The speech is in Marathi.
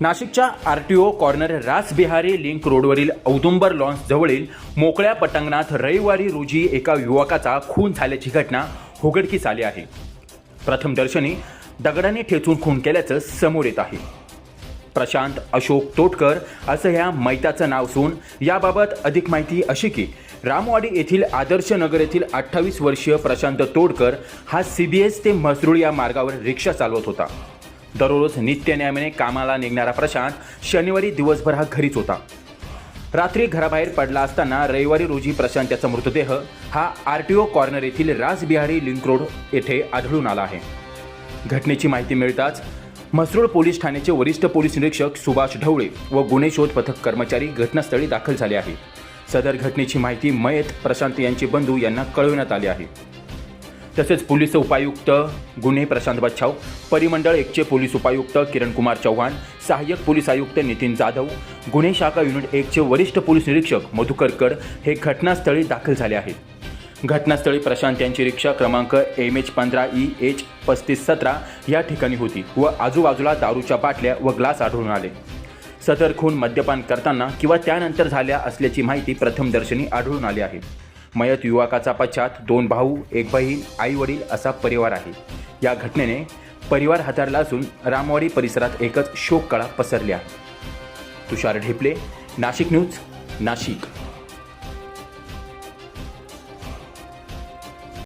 नाशिकच्या R T O corner Rasbihari link रोडवरील औदुंबर लॉन्स जवळील मोकळ्या पटांगणात रविवारी रोजी एका युवकाचा खून झाल्याची घटना उघडकीस आली आहे. प्रथमदर्शनी दगडाने ठेचून खून केल्याचं समोर येत आहे. प्रशांत अशोक तोटकर असं ह्या मैताचं नाव असून याबाबत अधिक माहिती अशी की रामवाडी येथील आदर्श नगर येथील अठ्ठावीस वर्षीय प्रशांत तोडकर हा सी बी एस ते म्हसरूळ या मार्गावर रिक्षा चालवत होता. दररोज नित्यनियमाने कामाला निघणारा प्रशांत शनिवारी दिवसभर हा घरीच होता. रात्री घराबाहेर पडला असताना रविवारी रोजी प्रशांत याचा मृतदेह हा आर टी ओ कॉर्नर येथील राजबिहारी लिंक रोड येथे आढळून आला आहे. घटनेची माहिती मिळताच म्हसरूळ पोलीस ठाण्याचे वरिष्ठ पोलीस निरीक्षक सुभाष ढवळे व गुन्हे शोध पथक कर्मचारी घटनास्थळी दाखल झाले आहे सदर घटनेची माहिती मयत प्रशांत यांचे बंधू यांना कळविण्यात आली आहे. तसेच पोलीस उपायुक्त गुन्हे प्रशांत बच्छाव परिमंडळ एकचे पोलीस उपायुक्त किरण कुमार चव्हाण सहाय्यक पोलीस आयुक्त नितीन जाधव गुन्हे शाखा युनिट एकचे वरिष्ठ पोलीस निरीक्षक मधुकर कड हे घटनास्थळी दाखल झाले आहेत. घटनास्थळी प्रशांत यांची रिक्षा क्रमांक एम एच पंधरा ई एच पस्तीस सतरा या ठिकाणी होती व आजूबाजूला दारूच्या बाटल्या व ग्लास आढळून आले. सदर खून मद्यपान करताना किंवा त्यानंतर झाल्या असल्याची माहिती प्रथमदर्शनी आढळून आली आहे. मयत युवकाचा पश्चात दोन भाऊ एक बहीण आई वडील असा परिवार आहे. या घटनेने परिवार हाताळला असून रामवाडी परिसरात एकच शोककळा पसरली आहे तुषार ढेपले नाशिक न्यूज नाशिक.